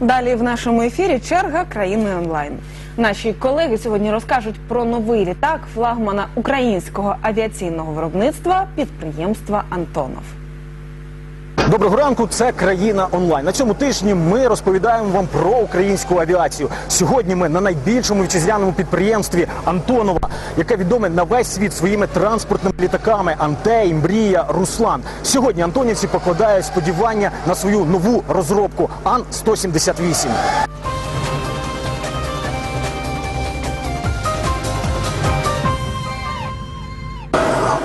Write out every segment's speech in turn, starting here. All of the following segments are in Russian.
Далі в нашому ефірі черга країни онлайн. Наші колеги сьогодні розкажуть про новий літак флагмана українського авіаційного виробництва підприємства Антонов. Доброго ранку, це країна онлайн. На цьому тижні ми розповідаємо вам про українську авіацію. Сьогодні ми на найбільшому вітчизняному підприємстві Антонова, яке відоме на весь світ своїми транспортними літаками Антей, Мрія, Руслан. Сьогодні антонівці покладають сподівання на свою нову розробку Ан 178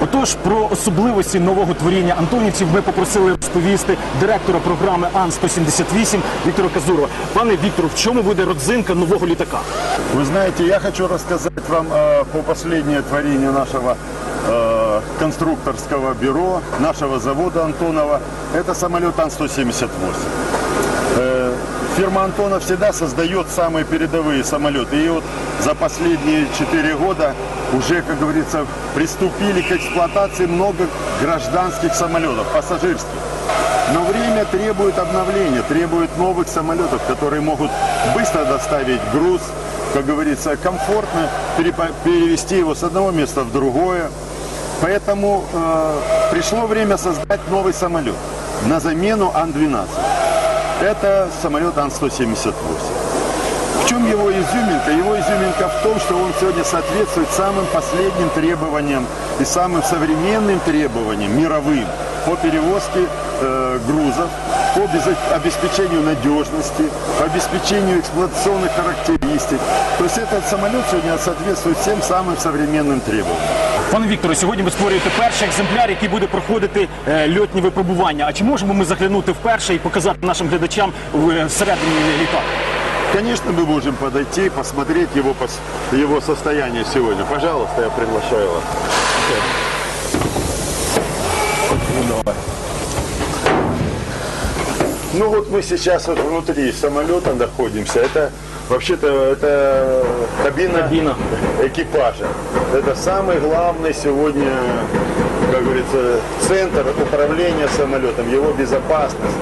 Отож, про особливості нового творіння антонівців ми попросили розповісти директора програми Ан-178 Віктора Казурова. Пане Віктору, в чому буде родзинка нового літака? Вы знаете, я хочу рассказать вам э, по последнее творение нашего э, конструкторского бюро, нашего завода Антонова. Это самолет Ан-178. Э, фирма Антонов всегда создает самые передовые самолеты. И вот за последние 4 года уже, как говорится, приступили к эксплуатации много гражданских самолетов, пассажирских. Но время требует обновления, требует новых самолетов, которые могут быстро доставить груз, как говорится, комфортно перевести его с одного места в другое. Поэтому э, пришло время создать новый самолет на замену Ан-12. Это самолет Ан-178. В чем его изюминка? Его изюминка в том, что он сегодня соответствует самым последним требованиям и самым современным требованиям мировым по перевозке э, грузов, по обез- обеспечению надежности, по обеспечению эксплуатационных характеристик. То есть этот самолет сегодня соответствует всем самым современным требованиям. Пане Вікторе, сьогодні ви створюєте перший екземпляр, який буде проходити е, льотні випробування. А чи можемо ми заглянути вперше і показати нашим глядачам в- е, всередині літака? Конечно, мы можем подойти, посмотреть его, его состояние сегодня. Пожалуйста, я приглашаю вас. Ну вот мы сейчас вот внутри самолета находимся. Это вообще-то это кабина, Кабина. экипажа. Это самый главный сегодня, как говорится, центр управления самолетом, его безопасность.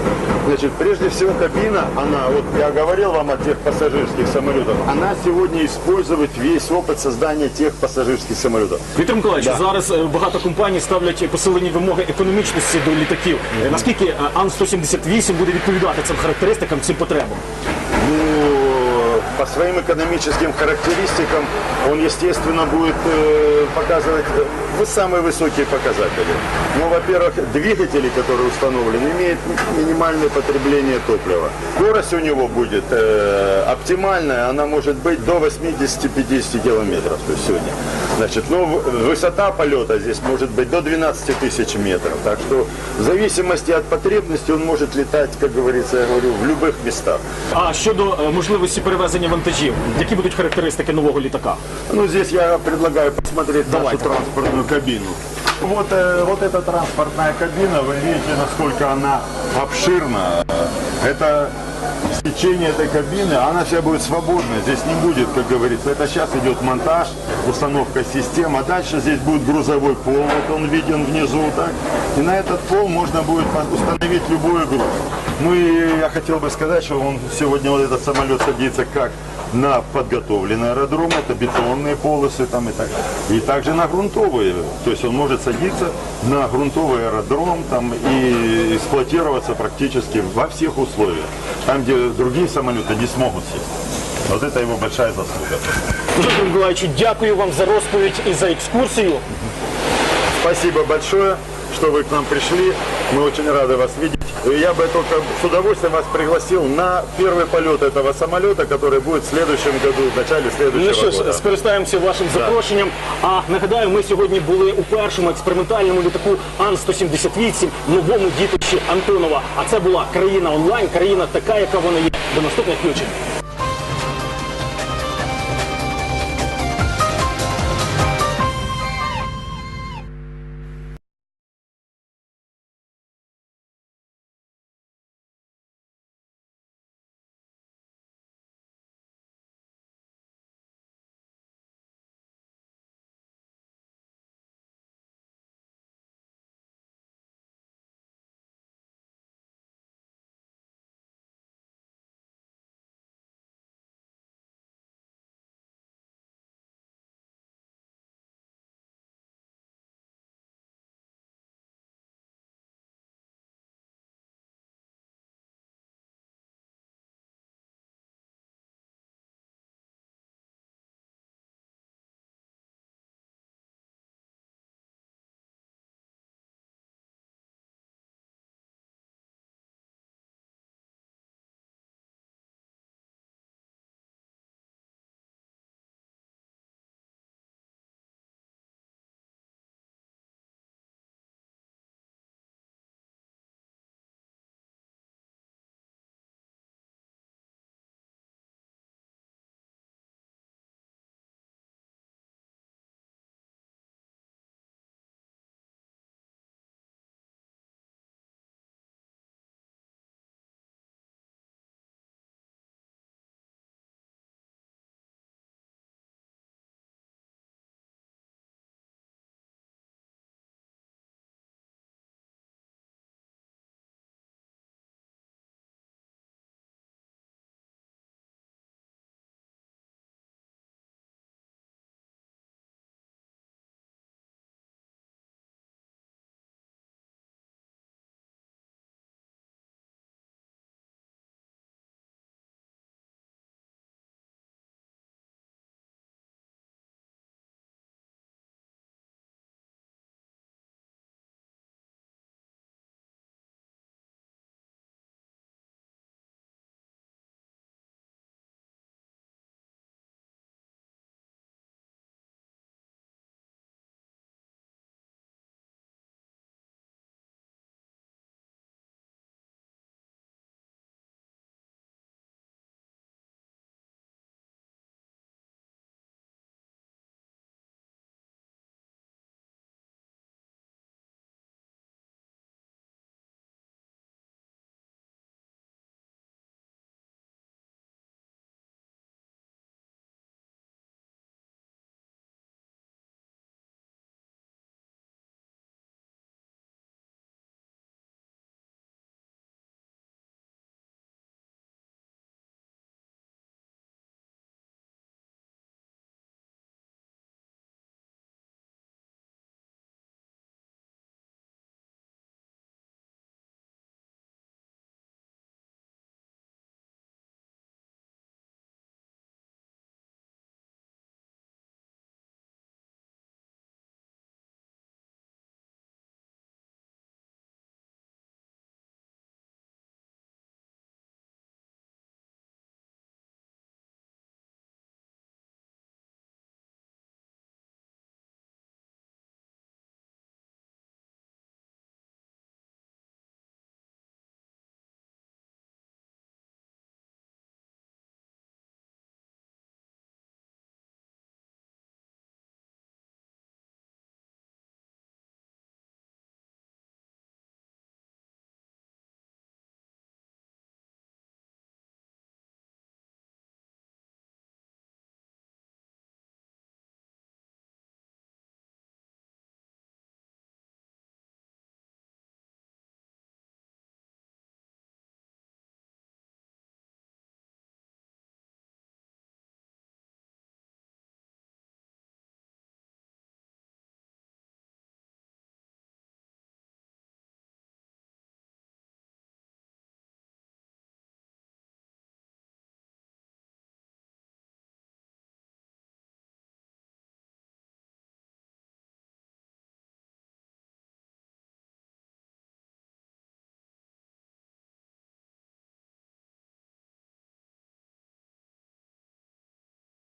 Значит, прежде всего кабина, она, вот я говорил вам о тех пассажирских самолетах, она сегодня использует весь опыт создания тех пассажирских самолетов. Віктор Миколаївич, Да. зараз е, багато компаній ставлять посилені вимоги економічності до літаків. Е, Наскільки е, Ан-178 буде відповідати цим характеристикам, цим потребам? По своим экономическим характеристикам он, естественно, будет э, показывать э, вы- самые высокие показатели. Ну, во-первых, двигатели, которые установлены, имеют минимальное потребление топлива. Скорость у него будет э, оптимальная, она может быть до 80-50 километров, то есть сегодня. Значит, ну, высота полета здесь может быть до 12 тысяч метров. Так что в зависимости от потребности он может летать, как говорится, я говорю, в любых местах. А щодо е, можливості перевезення вантажів, які будуть характеристики нового літака? Ну, здесь я предлагаю посмотреть Давайте. нашу транспортную кабину. Вот, э, вот эта транспортная кабина, вы видите, насколько она обширна. Это сечение этой кабины, она вся будет свободна. Здесь не будет, как говорится, это сейчас идет монтаж, установка систем, а дальше здесь будет грузовой пол, вот он виден внизу, так. И на этот пол можно будет установить любой груз. Ну и я хотел бы сказать, что он сегодня вот этот самолет садится как на подготовленный аэродром, это бетонные полосы там и так, и также на грунтовые. То есть он может садиться на грунтовый аэродром там и эксплуатироваться практически во всех условиях, там, где другие самолеты не смогут сесть. Вот это его большая заслуга. Віктор Миколаївич, дякую вам за розповідь і за екскурсію. Спасибо большое, что вы к нам пришли. Мы очень рады вас видеть. И Я бы только с удовольствием вас пригласил на первый полет этого самолета, который будет в следующем году, в начале следующего Ну що года. ж, скористаємося вашим запрошенням. А нагадаю, ми сьогодні були у першому експериментальному літаку Ан-178, новому дітищі Антонова. А це була країна онлайн, країна така, яка вона є. До наступних включень.